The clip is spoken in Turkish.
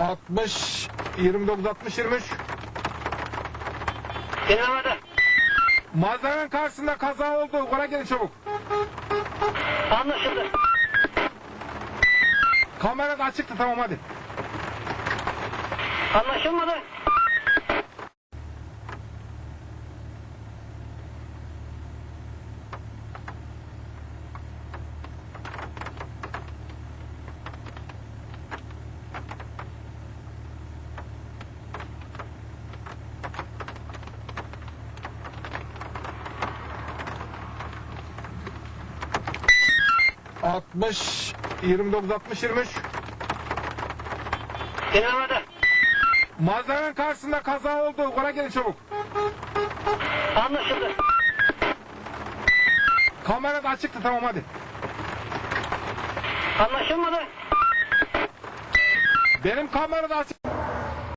60 29 60 23 Dinlemede. Manzaranın karşısında kaza oldu. Oraya gelin çabuk. Anlaşıldı. Kamera da açıktı tamam hadi. Anlaşılmadı. Altmış 29 60 23 Dinlemede. Manzaranın karşısında kaza oldu. Oraya gelin çabuk. Anlaşıldı. Kamera da açıktı tamam hadi. Anlaşılmadı. Benim kamera da açık.